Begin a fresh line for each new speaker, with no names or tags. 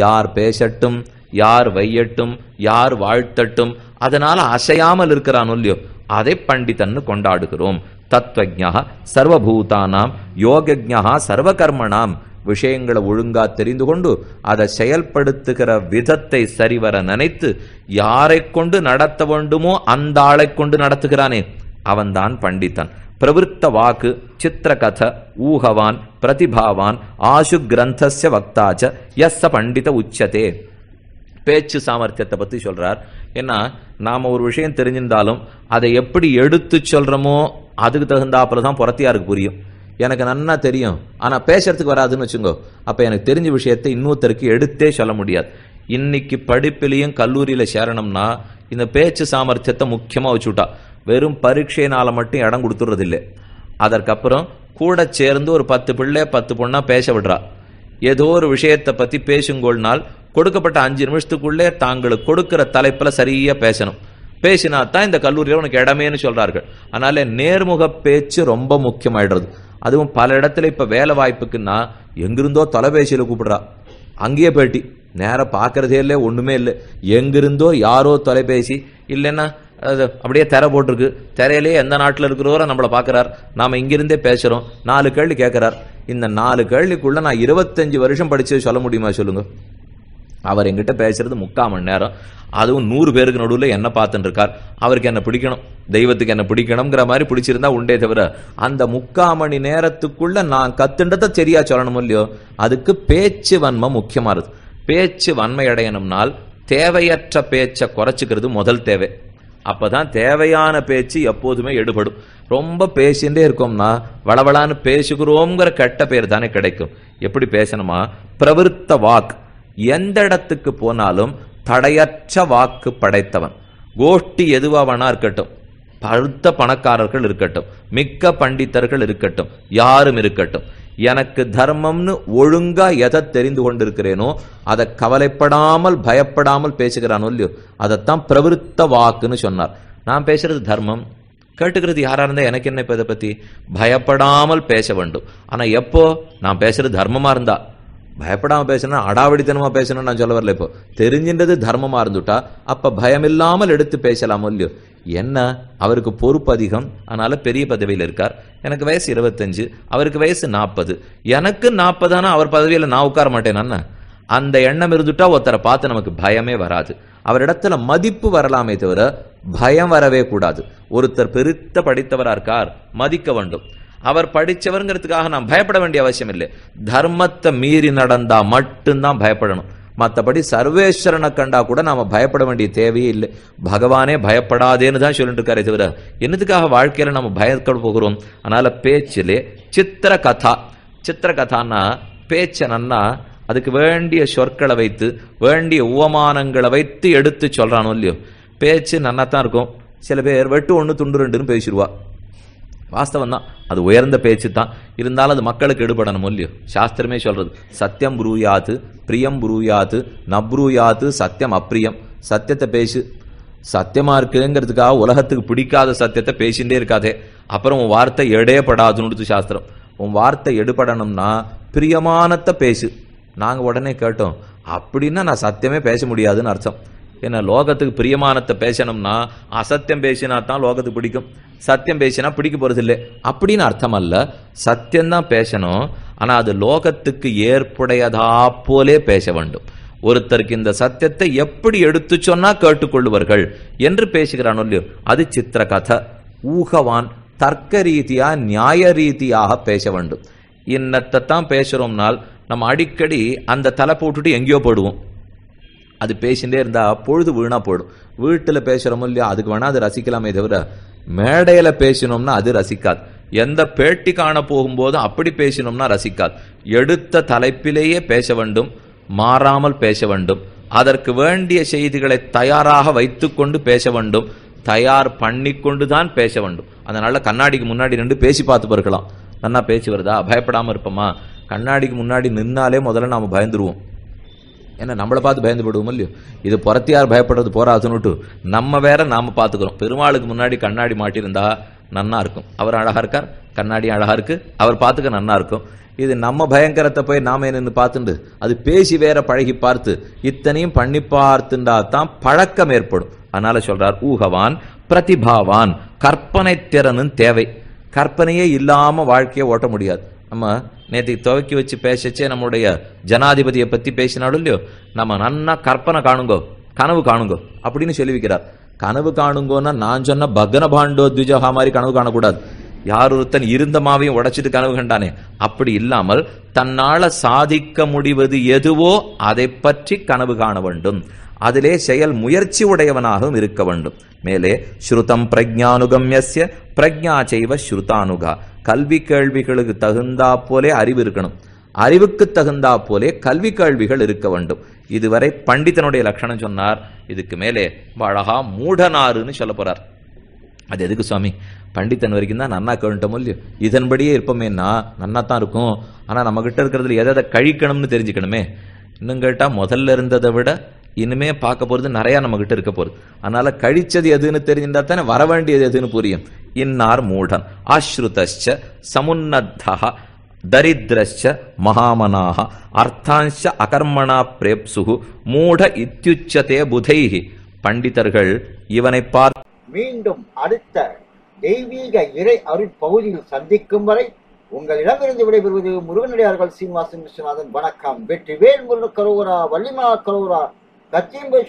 யார் பேசட்டும் யார் வையட்டும் யார் வாழ்த்தட்டும் அதனால அசையாமல் இருக்கிறான் இல்லையோ அதை பண்டிதன்னு கொண்டாடுகிறோம். தத்வஜா சர்வபூதானாம் யோகஜா சர்வகர்மணாம் விஷயங்களை ஒழுங்கா தெரிந்து கொண்டு அதை செயல்படுத்துகிற விதத்தை சரிவர நினைத்து யாரை கொண்டு நடத்த வேண்டுமோ அந்த ஆளை கொண்டு நடத்துகிறானே அவன்தான் பண்டிதன். பிரவருத்த வாக்கு சித்திரகத ஊகவான் பிரதிபாவான் ஆசு கிரந்தச வக்தாச்ச எஸ்ஸ பண்டித உச்சதே பேச்சு சாமர்த்தியத்தை பற்றி சொல்கிறார் ஏன்னா நாம் ஒரு விஷயம் தெரிஞ்சிருந்தாலும் அதை எப்படி எடுத்து சொல்கிறோமோ அதுக்கு தகுந்தாப்புல தான் புறத்தியாருக்கு புரியும். எனக்கு நன்னா தெரியும். ஆனால் பேசுறதுக்கு வராதுன்னு வச்சுங்கோ. அப்போ எனக்கு தெரிஞ்ச விஷயத்தை இன்னொருத்தருக்கு எடுத்தே சொல்ல முடியாது. இன்னைக்கு படிப்பிலையும் கல்லூரியில் சேரணும்னா இந்த பேச்சு சாமர்த்தியத்தை முக்கியமாக வச்சுட்டா. வெறும் பரீட்சையினால மட்டும் இடம் கொடுத்துறது இல்லை அதற்கப்புறம் கூட சேர்ந்து ஒரு பத்து பிள்ளை பத்து பொண்ணா பேச விடுறா. ஏதோ ஒரு விஷயத்தை பத்தி பேசுங்கோள்னால் கொடுக்கப்பட்ட அஞ்சு நிமிஷத்துக்குள்ளே தாங்களுக்கு கொடுக்கிற தலைப்புல சரியா பேசணும். பேசினா தான் இந்த கல்லூரியில் உனக்கு இடமேன்னு சொல்றார்கள். அதனால நேர்முக பேச்சு ரொம்ப முக்கியமாயிடுறது. அதுவும் பல இடத்துல இப்ப வேலை வாய்ப்புக்குன்னா எங்கிருந்தோ தொலைபேசியில் கூப்பிடுறா. அங்கேயே பேட்டி நேரம் பார்க்கறதே இல்லை ஒண்ணுமே இல்லை. எங்கிருந்தோ யாரோ தொலைபேசி இல்லைன்னா அது அப்படியே திரை போட்டிருக்கு. திரையிலேயே எந்த நாட்டில் இருக்கிறவரோ நம்மளை பார்க்குறார். நாம இங்கிருந்தே பேசுகிறோம் நாலு கேள்வி கேட்குறார். இந்த நாலு கேள்விக்குள்ளே நான் இருபத்தஞ்சு வருஷம் படித்தது சொல்ல முடியுமா சொல்லுங்க. அவர் எங்கிட்ட பேசுறது முக்கால் மணி நேரம். அதுவும் நூறு பேருக்கு நடுவில் என்ன பார்த்துட்டு இருக்கார் அவருக்கு என்ன பிடிக்கணும். தெய்வத்துக்கு என்ன பிடிக்கணுங்கிற மாதிரி பிடிச்சிருந்தா உண்டே தவிர அந்த முக்கால் மணி நேரத்துக்குள்ள நான் கத்துன்றதை சரியா சொல்லணும் இல்லையோ அதுக்கு பேச்சு வன்மை முக்கியமானது பேச்சு வன்மை அடையணும்னால் தேவையற்ற பேச்சை குறைச்சிக்கிறது முதல் தேவை. அப்போதான் தேவையான பேச்சு எப்போதுமே எடுபடும். ரொம்ப பேசிட்டே இருக்கோம்னா வளவளான்னு பேசுகிறோங்கிற கெட்ட பேர் தானே கிடைக்கும். எப்படி பேசணுமா? பிரவிற்த்த வாக் எந்த இடத்துக்கு போனாலும் தடையற்ற வாக்கு படைத்தவன். கோஷ்டி எதுவாவனா இருக்கட்டும். பழுத்த பணக்காரர்கள் இருக்கட்டும். மிக்க பண்டிதர்கள் இருக்கட்டும். யாரும் இருக்கட்டும். எனக்கு தர்மம்னு ஒழுங்கா எதை தெரிந்து கொண்டிருக்கிறேனோ அதை கவலைப்படாமல் பயப்படாமல் பேசுகிறானோ இல்லையோ அதைத்தான் பிரவிற்த்த வாக்குன்னு சொன்னார். நான் பேசுறது தர்மம். கேட்டுக்கிறது யாரா இருந்தா எனக்கு என்ன இப்போ இதை பத்தி? பயப்படாமல் பேச வேண்டும். ஆனா எப்போ? நான் பேசுறது தர்மமா இருந்தா. பயப்படாம பேசணும் அடாவடித்தனமா பேசணும்னு நான் சொல்ல வரல இப்போ. தெரிஞ்சின்றது தர்மமா இருந்துட்டா அப்ப பயமில்லாமல் எடுத்து பேசலாமோ இல்லையோ? என்ன? அவருக்கு பொறுப்பு அதிகம். அதனால பெரிய பதவியில் இருக்கார். எனக்கு வயசு இருபத்தஞ்சு அவருக்கு வயசு நாற்பது எனக்கு நாற்பதானா அவர் பதவியில் நான் உட்கார மாட்டேன் அந்த எண்ணம் இருந்துட்டா ஒருத்தரை பார்த்து நமக்கு பயமே வராது. அவரிடத்துல மதிப்பு வரலாமே தவிர பயம் வரவே கூடாது. ஒருத்தர் பெருத்த படித்தவரா இருக்கார் மதிக்க வேண்டும். அவர் படிச்சவருங்கிறதுக்காக நாம் பயப்பட வேண்டிய அவசியம் இல்லை தர்மத்தை மீறி நடந்தா மட்டும்தான் பயப்படணும். மற்றபடி சர்வேஸ்வரனை கண்டா கூட நாம பயப்பட வேண்டிய தேவையே இல்லை. பகவானே பயப்படாதேன்னு தான் சொல்லிட்டு இருக்காரு தவிர என்னதுக்காக வாழ்க்கையில நம்ம பயப்பட போகிறோம்? அதனால பேச்சிலே சித்திர கதா சித்திர கதான்னா பேச்சனன்னா அதுக்கு வேண்டிய சொற்களை வைத்து வேண்டிய உவமானங்களை வைத்து எடுத்து சொல்றானோ இல்லையோ. பேச்சு நன்னாத்தான் இருக்கும். சில பேர் வெட்டு ஒன்று துண்டு ரெண்டுன்னு பேசிடுவா. வாஸ்தவம் தான் அது உயர்ந்த பேச்சு தான் இருந்தாலும் அது மக்களுக்கு எடுபடணும் இல்லையோ? சாஸ்திரமே சொல்றது சத்தியம் புரூயாது பிரியம் புரூயாது நப்ரூயாது சத்தியம் அப்பிரியம் சத்தியத்தை பேசு. சத்தியமா இருக்குங்கிறதுக்காக உலகத்துக்கு பிடிக்காத சத்தியத்தை பேசிட்டே இருக்காதே. அப்புறம் உன் வார்த்தை எடையப்படாதுன்னு சாஸ்திரம். உன் வார்த்தை எடுபடணும்னா பிரியமானத்தை பேசு. நாங்க உடனே கேட்டோம் அப்படின்னா நான் சத்தியமே பேச முடியாதுன்னு அர்த்தம். ஏன்னா லோகத்துக்கு பிரியமானத்தை பேசணும்னா அசத்தியம் பேசினா தான் லோகத்துக்கு பிடிக்கும். சத்தியம் பேசினா பிடிக்க போகிறது இல்லை அப்படின்னு அர்த்தம் அல்ல சத்தியம்தான் பேசணும். ஆனால் அது லோகத்துக்கு ஏற்புடையதா போலே பேச வேண்டும். ஒருத்தருக்கு இந்த சத்தியத்தை எப்படி எடுத்து சொன்னா கேட்டுக்கொள்ளுவார்கள் என்று பேசுகிறான் இல்லையோ அது சித்திர கதை ஊகவான் தர்க்க ரீதியா நியாய ரீதியாக பேச வேண்டும். இன்னத்தை தான் பேசுறோம்னால் நம்ம அடிக்கடி அந்த தலை போட்டுட்டு எங்கேயோ போடுவோம். அது பேசிட்டே இருந்தா பொழுது வீணா போயிடும். வீட்டுல பேசுறோமோ இல்லையா அதுக்கு வேணா அது ரசிக்கலாமே தவிர மேடையில பேசினோம்னா அது ரசிக்காது. எந்த பேட்டி காண போகும்போதும் அப்படி பேசினோம்னா ரசிக்காது. எடுத்த தலைப்பிலேயே பேச வேண்டும் மாறாமல் பேச வேண்டும். அதற்கு வேண்டிய செய்திகளை தயாராக வைத்துக்கொண்டு பேச வேண்டும். தயார் பண்ணிக்கொண்டு தான் பேச வேண்டும். அதனால கண்ணாடிக்கு முன்னாடி நின்று பேசி பார்த்து பார்க்கலாம். நன்னா பேச்சு வருதா? பயப்படாம இருப்போமா? கண்ணாடிக்கு முன்னாடி நின்னாலே முதல்ல நாம பயந்துருவோம். ஏன்னா நம்மளை பார்த்து பயந்து போடுவோம் இல்லையோ? இது புறத்தியார் பயப்படுறது போராதுன்னுட்டு நம்ம வேற நாம பார்த்துக்கிறோம். பெருமாளுக்கு முன்னாடி கண்ணாடி மாட்டியிருந்தா நன்னா இருக்கும். அவர் அழகா இருக்கார். கண்ணாடி அழகா இருக்கு. அவர் பார்த்துக்க நன்னா இருக்கும். இது நம்ம பயங்கரத்தை போய் நாம நின்று பார்த்துண்டு? அது பேசி வேற பழகி பார்த்து இத்தனையும் பண்ணி பார்த்துண்டா தான் பழக்கம் ஏற்படும். அதனால சொல்றார் ஊகவான் பிரதிபாவான் கற்பனை திறனும் தேவை. கற்பனையே இல்லாம வாழ்க்கையை ஓட்ட முடியாது. நம்ம நேற்று துவக்கி வச்சு பேசச்சே நம்முடைய ஜனாதிபதியை பற்றி பேசினாலும் இல்லையோ நம்ம நன்னா கற்பனை காணுங்கோ கனவு காணுங்கோ அப்படின்னு சொல்லி வைக்கிறார் கனவு காணுங்கோன்னா நான் சொன்ன பக்ன பாண்டோ த்விஜகா மாதிரி கனவு காணக்கூடாது. யார் ஒருத்தன் இருந்த மாவையும் உடைச்சிட்டு கனவு கண்டானே அப்படி இல்லாமல் தன்னால் சாதிக்க முடிவது எதுவோ அதை பற்றி கனவு காண வேண்டும். அதிலே செயல் முயற்சி உடையவனாகவும் இருக்க வேண்டும். மேலே ஸ்ருதம் பிரஜானுகம்யஸ்ய பிரஜா செய்வ ஸ்ருதானுகா. கல்வி கேள்விகளுக்கு தகுந்தா போலே அறிவு இருக்கணும். அறிவுக்கு தகுந்தா போலே கல்வி கேள்விகள் இருக்க வேண்டும். இதுவரை பண்டிதனுடைய லட்சணம் சொன்னார். இதுக்கு மேலே அழகா மூடனாருன்னு சொல்ல போறார். அது எதுக்கு சுவாமி? பண்டித்தன் வரைக்கும் தான் நன்னா கேட்டோமோ இல்லையோ? இதன்படியே இருப்போமேன்னா நன்னா தான் இருக்கும். ஆனால் நம்மக்கிட்ட இருக்கிறதுல எதை கழிக்கணும்னு தெரிஞ்சுக்கணுமே? இன்னும் கேட்டால் முதல்ல இருந்ததை விட இனிமே பார்க்க போறது நிறைய நம்ம கிட்ட இருக்க போகிறது அதனால கழிச்சது எதுன்னு தெரிஞ்சிருந்தா தானே வர வேண்டியது எதுன்னு புரியும். இன்னார் மூடன். ஆஸ்ருதச்ச சமுன்னத்தா தரித்திரச்ச மகாமனாக அர்த்தாஞ்ச அகர்மணா பிரேப்சுகு மூட இத்தியுச்சதே புதைஹி. பண்டிதர்கள் இவனை பார்த்து
மீண்டும் அடுத்த தெய்வீக இறை அருட்பகுதியில் சந்திக்கும் வரை உங்களிடமிருந்து விடைபெறுவது முருகனடியார்கள் சீனிவாசன் விஸ்வநாதன். வணக்கம். வெற்றி வேல் முருகன் கரோரா வள்ளிமா கரோரா. таким бы